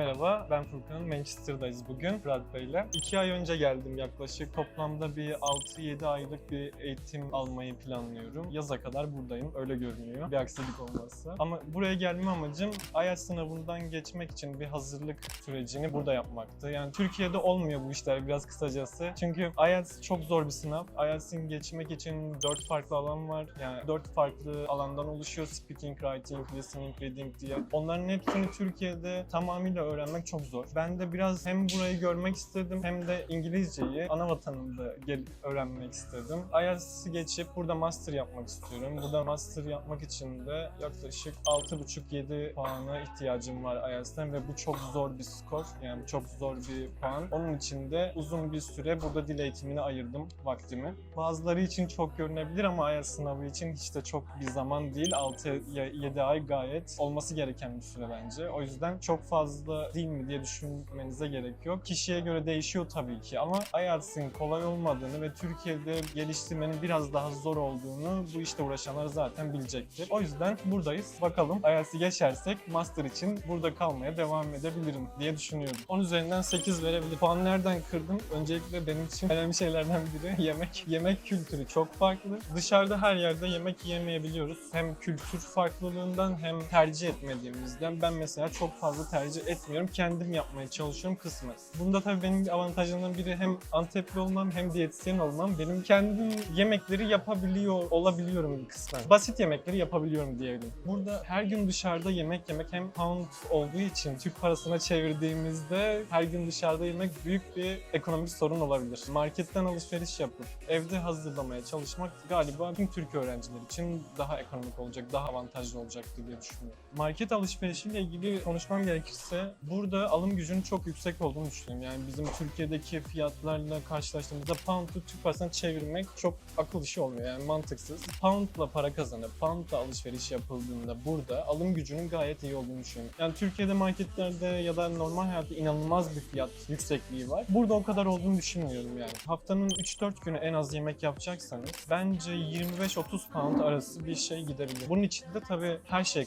Merhaba, ben Furkan. Manchester'dayız bugün Fırat Bey'le. İki ay önce geldim yaklaşık. Toplamda bir 6-7 aylık bir eğitim almayı planlıyorum. Yaza kadar buradayım, öyle görünüyor. Bir aksilik olmazsa. Ama buraya gelme amacım IELTS sınavından geçmek için bir hazırlık sürecini burada yapmaktı. Yani Türkiye'de olmuyor bu işler biraz kısacası. Çünkü IELTS çok zor bir sınav. IELTS'in geçmek için 4 farklı alan var. Yani 4 farklı alandan oluşuyor. Speaking, writing, listening, reading diye. Onların hepsini Türkiye'de tamamıyla öğrenmek çok zor. Ben de biraz hem burayı görmek istedim hem de İngilizceyi ana vatanımda gelip öğrenmek istedim. IELTS'i geçip burada master yapmak istiyorum. Burada master yapmak için de yaklaşık 6,5-7 puana ihtiyacım var IELTS'ten ve bu çok zor bir skor. Yani çok zor bir puan. Onun için de uzun bir süre burada dil eğitimine ayırdım vaktimi. Bazıları için çok görünebilir ama IELTS sınavı için hiç de çok bir zaman değil. 6-7 ay gayet olması gereken bir süre bence. O yüzden çok fazla değil mi diye düşünmenize gerek yok. Kişiye göre değişiyor tabii ki ama IELTS'in kolay olmadığını ve Türkiye'de geliştirmenin biraz daha zor olduğunu bu işte uğraşanlar zaten bilecektir. O yüzden buradayız. Bakalım IELTS'i geçersek master için burada kalmaya devam edebilirim diye düşünüyorum. 10 üzerinden 8 verebilirim. Puan nereden kırdım? Öncelikle benim için önemli şeylerden biri yemek. Yemek kültürü çok farklı. Dışarıda her yerde yemek yiyemeyebiliyoruz. Hem kültür farklılığından hem tercih etmediğimizden. Ben mesela çok fazla tercih etmiyorum. Kendim yapmaya çalışıyorum kısmen. Bunda tabii benim bir avantajlarından biri hem Antepli olmam hem diyetisyen olmam. Benim kendim yemekleri yapabiliyor olabiliyorum kısmen. Basit yemekleri yapabiliyorum diyelim. Burada her gün dışarıda yemek yemek hem pound olduğu için Türk parasına çevirdiğimizde her gün dışarıda yemek büyük bir ekonomik sorun olabilir. Marketten alışveriş yapıp evde hazırlamaya çalışmak galiba tüm Türk öğrenciler için daha ekonomik olacak, daha avantajlı olacaktır diye düşünüyorum. Market alışverişiyle ilgili konuşmam gerekirse burada alım gücünün çok yüksek olduğunu düşünüyorum. Yani bizim Türkiye'deki fiyatlarla karşılaştığımızda pound'u Türk parasına çevirmek çok akıl işi olmuyor yani mantıksız. Pound'la para kazanıp pound'la alışveriş yapıldığında burada alım gücünün gayet iyi olduğunu düşünüyorum. Yani Türkiye'de marketlerde ya da normal hayatta inanılmaz bir fiyat yüksekliği var. Burada o kadar olduğunu düşünmüyorum yani. Haftanın 3-4 günü en az yemek yapacaksanız bence 25-30 pound arası bir şey gidebilir. Bunun içinde tabii her şey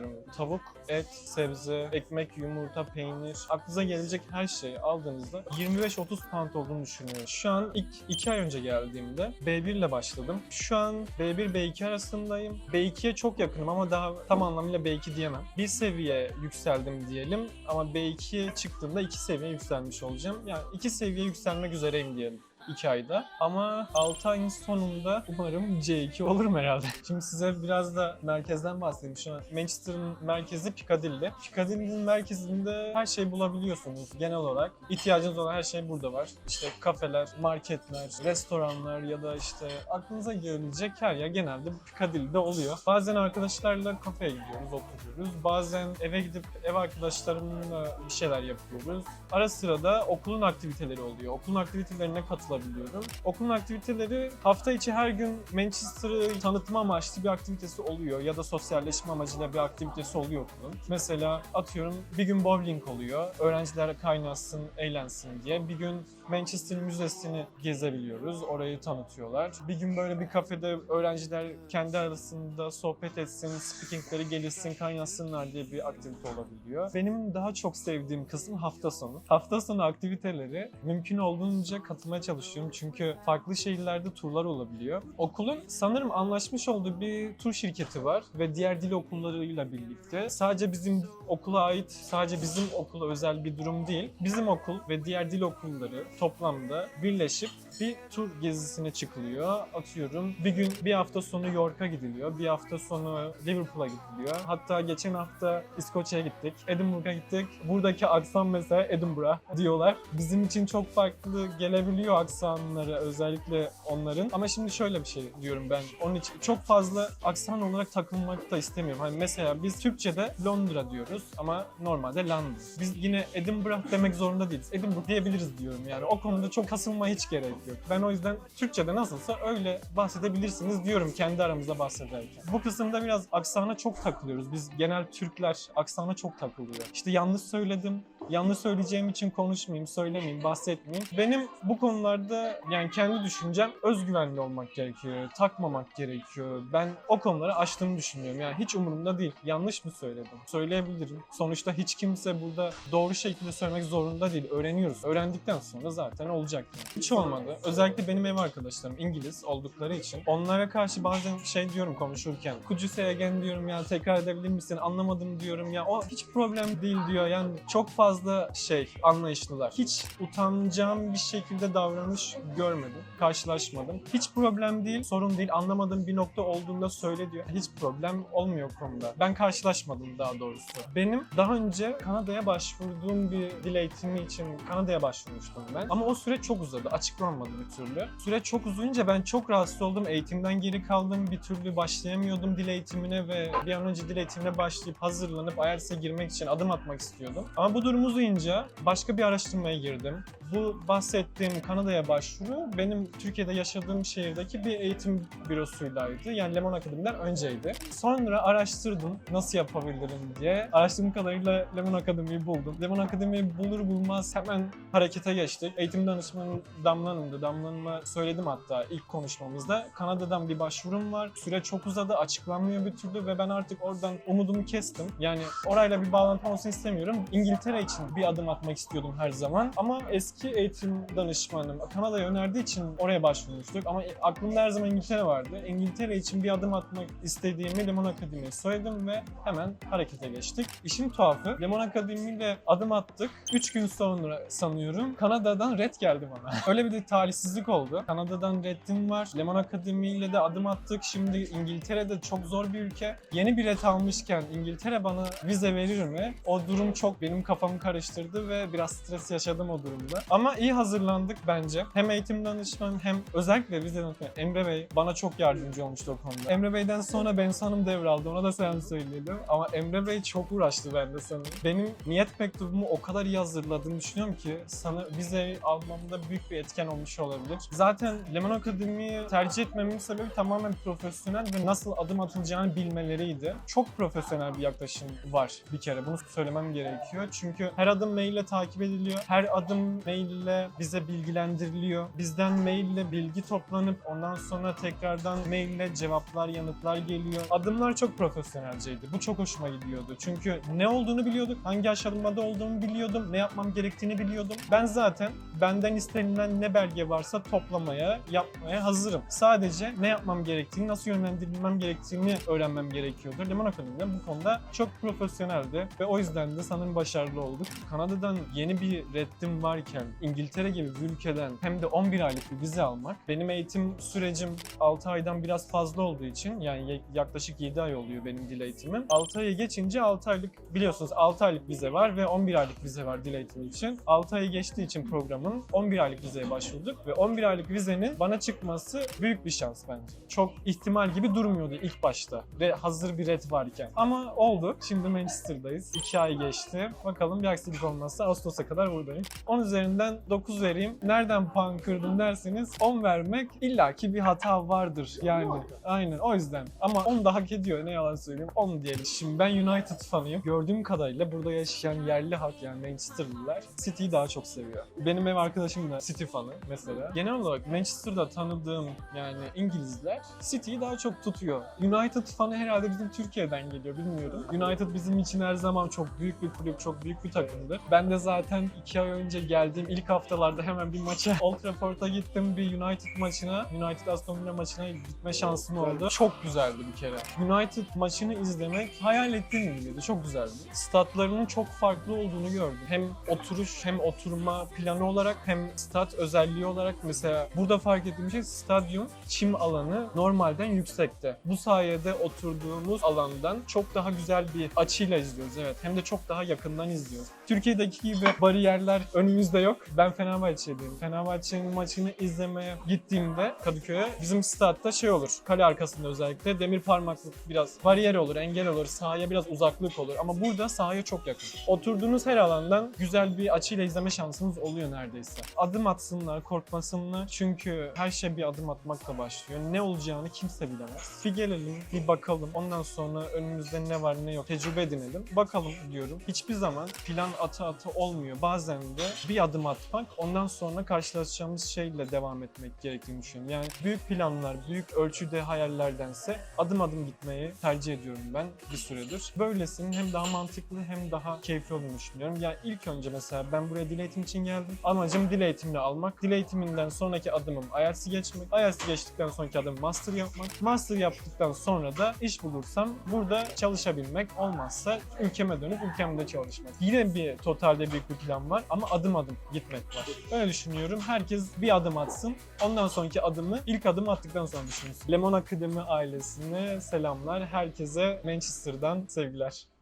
kastediyorum. Tavuk, et, sebze, ekmek, yumurta, peynir, aklınıza gelecek her şeyi aldığınızda 25-30 pound olduğunu düşünüyorum. Şu an ilk 2 ay önce geldiğimde B1 ile başladım. Şu an B1, B2 arasındayım. B2'ye çok yakınım ama daha tam anlamıyla B2 diyemem. Bir seviye yükseldim diyelim ama B2'ye çıktığımda iki seviye yükselmiş olacağım. Yani iki seviye yükselmek üzereyim diyelim. 2 ayda. Ama 6 ayın sonunda umarım C2 olurum herhalde. Şimdi size biraz da merkezden bahsedeyim. Şu an Manchester'ın merkezi Piccadilly. Piccadilly'nin merkezinde her şeyi bulabiliyorsunuz genel olarak. İhtiyacınız olan her şey burada var. İşte kafeler, marketler, restoranlar ya da işte aklınıza gelebilecek her yer genelde Piccadilly'de oluyor. Bazen arkadaşlarla kafeye gidiyoruz, oturuyoruz. Bazen eve gidip ev arkadaşlarımla bir şeyler yapıyoruz. Ara sıra da okulun aktiviteleri oluyor. Okulun aktivitelerine katılabiliyorum. Okulun aktiviteleri hafta içi her gün Manchester'ı tanıtma amaçlı bir aktivitesi oluyor ya da sosyalleşme amacıyla bir aktivitesi oluyor okulun. Mesela atıyorum bir gün bowling oluyor. Öğrenciler kaynasın, eğlensin diye. Bir gün Manchester Müzesi'ni gezebiliyoruz. Orayı tanıtıyorlar. Bir gün böyle bir kafede öğrenciler kendi arasında sohbet etsin, speakingleri gelişsin, kaynasınlar diye bir aktivite olabiliyor. Benim daha çok sevdiğim kısım hafta sonu. Hafta sonu aktiviteleri mümkün olduğunca katılmaya çalışıyorum. Çünkü farklı şehirlerde turlar olabiliyor. Okulun sanırım anlaşmış olduğu bir tur şirketi var ve diğer dil okullarıyla birlikte sadece bizim okula ait, sadece bizim okula özel bir durum değil. Bizim okul ve diğer dil okulları toplamda birleşip bir tur gezisine çıkılıyor. Atıyorum bir gün bir hafta sonu York'a gidiliyor. Bir hafta sonu Liverpool'a gidiliyor. Hatta geçen hafta İskoçya'ya gittik. Edinburgh'a gittik. Buradaki aksan mesela Edinburgh diyorlar. Bizim için çok farklı gelebiliyor aksanları özellikle onların. Ama şimdi şöyle bir şey diyorum ben. Onun için çok fazla aksan olarak takılmak da istemiyorum. Hani mesela biz Türkçe'de Londra diyoruz ama normalde London. Biz yine Edinburgh demek zorunda değiliz. Edinburgh diyebiliriz diyorum yani. O konuda çok kasılmaya hiç gerek yok. Ben o yüzden Türkçe'de nasılsa öyle bahsedebilirsiniz diyorum kendi aramızda bahsederken. Bu kısımda biraz aksana çok takılıyoruz. Biz genel Türkler aksana çok takılıyor. İşte yanlış söyledim, yanlış söyleyeceğim için konuşmayayım, söylemeyeyim, bahsetmeyeyim. Benim bu konularda yani kendi düşüncem özgüvenli olmak gerekiyor, takmamak gerekiyor. Ben o konuları aştığımı düşünüyorum. Yani hiç umurumda değil. Yanlış mı söyledim? Söyleyebilirim. Sonuçta hiç kimse burada doğru şekilde söylemek zorunda değil. Öğreniyoruz. Öğrendikten sonra zaten olacak. Hiç olmadı. Özellikle benim ev arkadaşlarım İngiliz oldukları için onlara karşı bazen şey diyorum konuşurken. Say again diyorum ya tekrar edebilir misin? Anlamadım diyorum ya. O hiç problem değil diyor. Yani çok fazla şey anlayışlılar. Hiç utanacağım bir şekilde davranış görmedim. Karşılaşmadım. Hiç problem değil, sorun değil. Anlamadığım bir nokta olduğunda söyle diyor. Hiç problem olmuyor konuda. Ben karşılaşmadım daha doğrusu. Benim daha önce Kanada'ya başvurduğum bir dil eğitimi için Kanada'ya başvurmuştum ben. Ama o süre çok uzadı. Açıklanmadı bir türlü. Süre çok uzayınca ben çok rahatsız oldum. Eğitimden geri kaldım. Bir türlü başlayamıyordum dil eğitimine ve bir an önce dil eğitimine başlayıp hazırlanıp IELTS'e girmek için adım atmak istiyordum. Ama bu durum uzayınca başka bir araştırmaya girdim. Bu bahsettiğim Kanada'ya başvuru benim Türkiye'de yaşadığım şehirdeki bir eğitim bürosuylaydı. Yani Lemon Akademi'den önceydi. Sonra araştırdım nasıl yapabilirim diye. Araştırdığım kadarıyla Lemon Akademi'yi buldum. Lemon Akademi'yi bulur bulmaz hemen harekete geçtik. Eğitim danışmanım Damla Hanım'dı. Damla Hanım'a söyledim hatta ilk konuşmamızda. Kanada'dan bir başvurum var. Süre çok uzadı, açıklanmıyor bir türlü ve ben artık oradan umudumu kestim. Yani orayla bir bağlantı olsun istemiyorum. İngiltere için bir adım atmak istiyordum her zaman. Ama eski eğitim danışmanım Kanada'ya önerdiği için oraya başvurmuştuk. Ama aklımda her zaman İngiltere vardı. İngiltere için bir adım atmak istediğimi Lemon Akademi'ye söyledim ve hemen harekete geçtik. İşin tuhafı Lemon Akademi ile adım attık. 3 gün sonra sanıyorum Kanada'dan red geldi bana. Öyle bir de talihsizlik oldu. Kanada'dan reddim var. Lemon Akademi ile de adım attık. Şimdi İngiltere'de çok zor bir ülke. Yeni bir red almışken İngiltere bana vize verir mi? O durum çok benim kafamı karıştırdı ve biraz stres yaşadım o durumda. Ama iyi hazırlandık bence. Hem eğitim danışmanım hem özellikle vize danışmanı Emre Bey bana çok yardımcı olmuştu o konuda. Emre Bey'den sonra Ben Hanım devraldı. Ona da selam söyleyelim. Ama Emre Bey çok uğraştı bende sanırım. Benim niyet mektubumu o kadar iyi hazırladığını düşünüyorum ki sana vize almamda büyük bir etken olmuş olabilir. Zaten Lemon Akademi'yi tercih etmemin sebebi tamamen profesyonel ve nasıl adım atılacağını bilmeleriydi. Çok profesyonel bir yaklaşım var bir kere. Bunu söylemem gerekiyor. Çünkü her adım maille takip ediliyor. Her adım maille bize bilgilendiriliyor. Bizden maille bilgi toplanıp ondan sonra tekrardan maille cevaplar, yanıtlar geliyor. Adımlar çok profesyonelceydi. Bu çok hoşuma gidiyordu. Çünkü ne olduğunu biliyorduk, hangi aşamada olduğumu biliyordum, ne yapmam gerektiğini biliyordum. Ben zaten benden istenilen ne belge varsa toplamaya, yapmaya hazırım. Sadece ne yapmam gerektiğini, nasıl yönlendirilmem gerektiğini öğrenmem gerekiyordu. Lemon Akademi'de bu konuda çok profesyoneldi ve o yüzden de sanırım başarılı olduk. Kanada'dan yeni bir reddim varken İngiltere gibi bir ülkeden hem de 11 aylık bir vize almak benim eğitim sürecim 6 aydan biraz fazla olduğu için yani yaklaşık 7 ay oluyor benim dil eğitimim. 6 ayı geçince 6 aylık biliyorsunuz 6 aylık vize var ve 11 aylık vize var dil eğitimi için. 6 ayı geçtiği için programın 11 aylık vizeye başvurduk ve 11 aylık vizenin bana çıkması büyük bir şans bence. Çok ihtimal gibi durmuyordu ilk başta ve hazır bir red varken. Ama oldu. Şimdi Manchester'dayız. 2 ay geçti. Bakalım bir aksilik olmazsa Ağustos'a kadar buradayım. 10 üzerinden 9 vereyim. Nereden puan kırdım derseniz 10 vermek illaki bir hata vardır yani. Aynen o yüzden. Ama 10 da hak ediyor ne yalan söyleyeyim. 10 diyelim. Şimdi ben United fanıyım. Gördüğüm kadarıyla burada yaşayan yerli halk yani Manchester'lılar City'yi daha çok seviyor. Benim ev arkadaşım da City fanı mesela. Genel olarak Manchester'da tanıdığım yani İngilizler City'yi daha çok tutuyor. United fanı herhalde bizim Türkiye'den geliyor bilmiyorum. United bizim için her zaman çok büyük bir kulüp, çok büyük bir takımdır. Ben de zaten 2 ay önce geldiğim ilk haftalarda hemen bir maça Old Trafford'a gittim bir United maçına. United Aston Villa maçına gitme şansım oldu. Çok güzeldi bir kere. United maçını izlemek hayal ettiğim gibiydi. Çok güzeldi. Statlarının çok farklı olduğunu gördüm. Hem oturuş hem oturma planı olarak hem stat özelliği olarak mesela burada fark ettiğim şey stadyum çim alanı normalden yüksekte. Bu sayede oturduğumuz alandan çok daha güzel bir açıyla izliyoruz evet. Hem de çok daha yakından izliyoruz. Türkiye'deki gibi bariyerler önümüzde yok. Ben Fenerbahçeliyim. Fenerbahçe'nin maçını izlemeye gittiğimde Kadıköy'e bizim statta şey olur. Kale arkasında özellikle demir parmaklık biraz bariyer olur, engel olur, sahaya biraz uzaklık olur. Ama burada sahaya çok yakın. Oturduğunuz her alandan güzel bir açıyla izleme şansınız oluyor neredeyse. Adım atsınlar, korkmasınlar. Çünkü her şey bir adım atmakla başlıyor. Ne olacağını kimse bilemez. Bir gelelim, bir bakalım. Ondan sonra önümüzde ne var ne yok tecrübe edinelim. Bakalım diyorum. Hiçbir zaman plan atı atı olmuyor. Bazen de bir adım atmak, ondan sonra karşılaşacağımız şeyle devam etmek gerektiğini düşünüyorum. Yani büyük planlar, büyük ölçüde hayallerdense adım adım gitmeyi tercih ediyorum ben bir süredir. Böylesinin hem daha mantıklı hem daha keyifli olduğunu düşünüyorum. Yani ilk önce mesela ben buraya dil eğitim için geldim. Amacım dil eğitimini almak. Dil eğitiminden sonraki adımım IELTS'i geçmek. IELTS'i geçtikten sonraki adım master yapmak. Master yaptıktan sonra da iş bulursam burada çalışabilmek. Olmazsa ülkeme dönüp ülkemde çalışmak. Yine bir totalde büyük bir plan var ama adım adım gitmek var. Öyle düşünüyorum. Herkes bir adım atsın. Ondan sonraki adımı ilk adım attıktan sonra düşünsün. Lemon Akademi ailesine selamlar. Herkese Manchester'dan sevgiler.